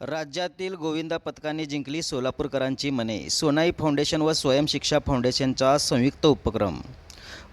राज्यातील गोविंदा पथकाने जिंकली सोलापूरकरांची मने. सोनाई फाउंडेशन व स्वयंशिक्षा फाउंडेशनचा संयुक्त उपक्रम.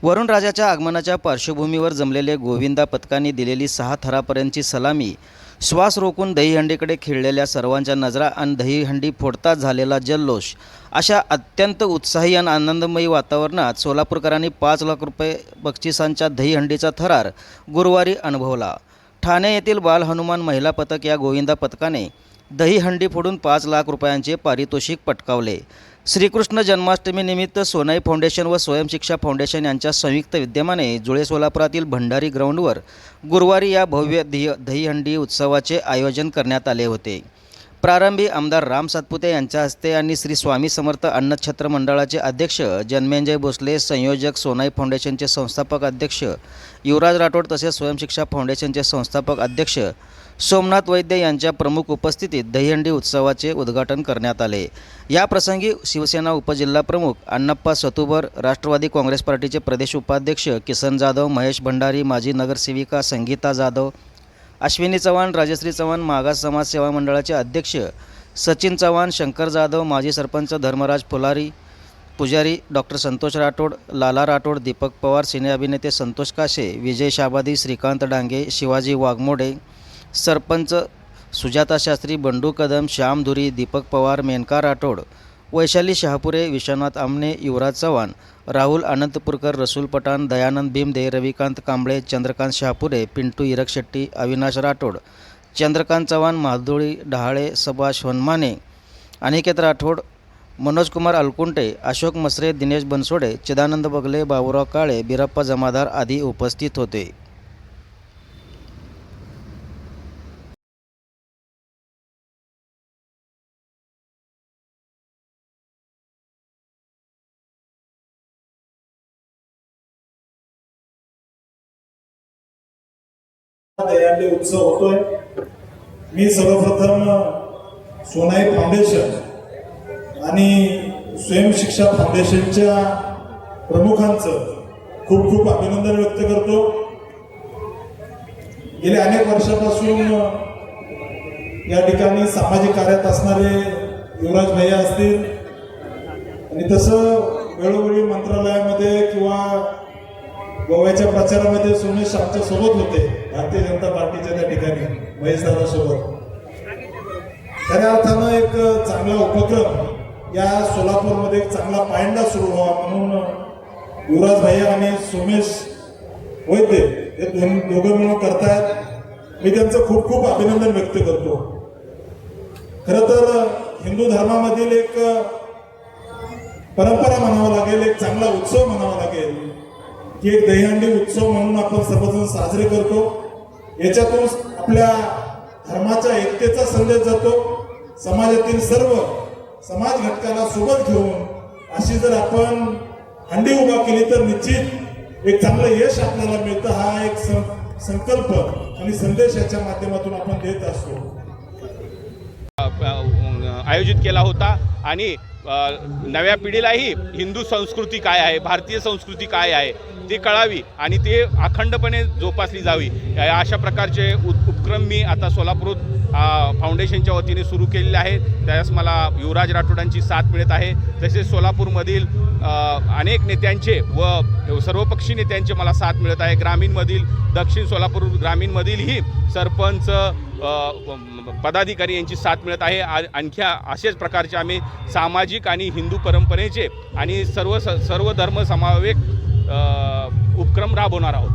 वरुण राजाच्या आगमनाच्या पार्श्वभूमीवर जमलेले गोविंदा पथकाने दिलेली सहा थरापर्यंतची सलामी श्वास रोखून दहीहंडीकडे खिळलेल्या सर्वांच्या नजरा आणि दहीहंडी फोडताच झालेला जल्लोष अशा अत्यंत उत्साही आणि आनंदमयी वातावरणात सोलापूरकरांनी पाच लाख रुपये बक्षिसांच्या दहीहंडीचा थरार गुरुवारी अनुभवला. ठाणे येथील बाल हनुमान महिला पथक या गोविंदा पथकाने दहीहंडी फोडून पाच लाख रुपयांचे पारितोषिक पटकावले. श्रीकृष्ण जन्माष्टमीनिमित्त सोनाई फाउंडेशन व स्वयंशिक्षा फाउंडेशन यांच्या संयुक्त विद्यमाने जुळे सोलापुरातील भंडारी ग्राउंडवर गुरुवारी या भव्य दही दहीहंडी उत्सवाचे आयोजन करण्यात आले होते. प्रारंभी आमदार राम सातपुते यांच्या हस्ते आणि श्री स्वामी समर्थ अन्नछत्र मंडळाचे अध्यक्ष जन्मेंजय भोसले संयोजक सोनाई फाउंडेशनचे संस्थापक अध्यक्ष युवराज राठोड तसेच स्वयंशिक्षा फाउंडेशनचे संस्थापक अध्यक्ष सोमनाथ वैद्य यांच्या प्रमुख उपस्थितीत दहीहंडी उत्सवाचे उद्घाटन करण्यात आले. या प्रसंगी शिवसेना उपजिल्हाप्रमुख अण्णप्पा सतुबर राष्ट्रवादी काँग्रेस पार्टीचे प्रदेश उपाध्यक्ष किसन जाधव महेश भंडारी माजी नगरसेविका संगीता जाधव अश्विनी चव्हाण राजश्री चव्हाण मागास समाज सेवा मंडळाचे अध्यक्ष सचिन चव्हाण शंकर जाधव माजी सरपंच धर्मराज फुलारी पुजारी डॉक्टर संतोष राठोड लाला राठोड दीपक पवार सिने अभिनेते संतोष काशे विजय शाबादी श्रीकांत डांगे शिवाजी वाघमोडे सरपंच सुजाता शास्त्री बंडू कदम श्याम धुरी दीपक पवार मेनका राठोड वैशाली शहापुरे विश्वनाथ आमने युवराज चव्हाण राहुल अनंतपूरकर रसूल पठाण दयानंद भीमदे रविकांत कांबळे चंद्रकांत शहापुरे पिंटू इरक शेट्टी अविनाश राठोड चंद्रकांत चव्हाण माधुळी डहाळे सभाष वनमाने अनिकेत राठोड मनोजकुमार अलकुंटे अशोक मसरे दिनेश बनसोडे चिदानंद बगले बाबुराव काळे बिरप्पा जमादार आदी उपस्थित होते. दहीहंडी उत्सव होतोय. मी सर्वप्रथम सोनाई फाउंडेशन आणि स्वयंशिक्षा फाउंडेशनच्या प्रमुखांचं खूप खूप अभिनंदन व्यक्त करतो. गेल्या अनेक वर्षापासून या ठिकाणी सामाजिक कार्यात असणारे युवराज भैया असतील. आणि तसं वेळोवेळी गोव्याच्या प्रचारामध्ये सुमेश आमच्यासोबत होते. भारतीय जनता पार्टीच्या त्या ठिकाणी महेशदादा सोबत. खऱ्या अर्थानं एक चांगला उपक्रम. या सोलापूरमध्ये एक चांगला पायंडा सुरू व्हावा म्हणून युवराज भैया आणि सोमेश वैद्य हे दोन दोघं मिळून करतायत. मी त्यांचं खूप खूप अभिनंदन व्यक्त करतो. खरं तर हिंदू धर्मामधील एक परंपरा म्हणावं लागेल एक चांगला उत्सव म्हणावा लागेल. की एक दहीहंडी उत्सव म्हणून आपण सर्वजण साजरे करतो. याच्यातून आपल्या धर्माच्या एकतेचा संदेश जातो. समाजातील सर्व समाज घटकाला सोबत घेऊन अशी जर आपण हंडी उभा केली तर निश्चित एक चांगलं यश आपल्याला मिळतं. हा एक सं- संकल्प आणि संदेश याच्या माध्यमातून आपण देत असतो. आयोजित केला होता आणि नव्या पिढीलाही हिंदू संस्कृती काय आहे भारतीय संस्कृती काय आहे ती कळावी आणि ते अखंडपणे जोपासली जावी. या- अशा प्रकारचे उप उपक्रम मी आता सोलापूर फाउंडेशनच्या वतीने सुरू केलेले आहेत. त्यास मला युवराज राठोडांची साथ मिळत आहे. तसेच सोलापूरमधील अनेक नेत्यांचे व सर्वपक्षी नेत्यांचे मला साथ मिळत आहे. ग्रामीणमधील दक्षिण सोलापूर ग्रामीणमधीलही सरपंच पदाधिकारी यांची साथ मिळत आहे. आणखी असेच प्रकारचे आम्ही सामाजिक आणि हिंदू परंपरेचे आणि सर्व स- सर्व धर्म समावेक उपक्रम राबवणार आहोत.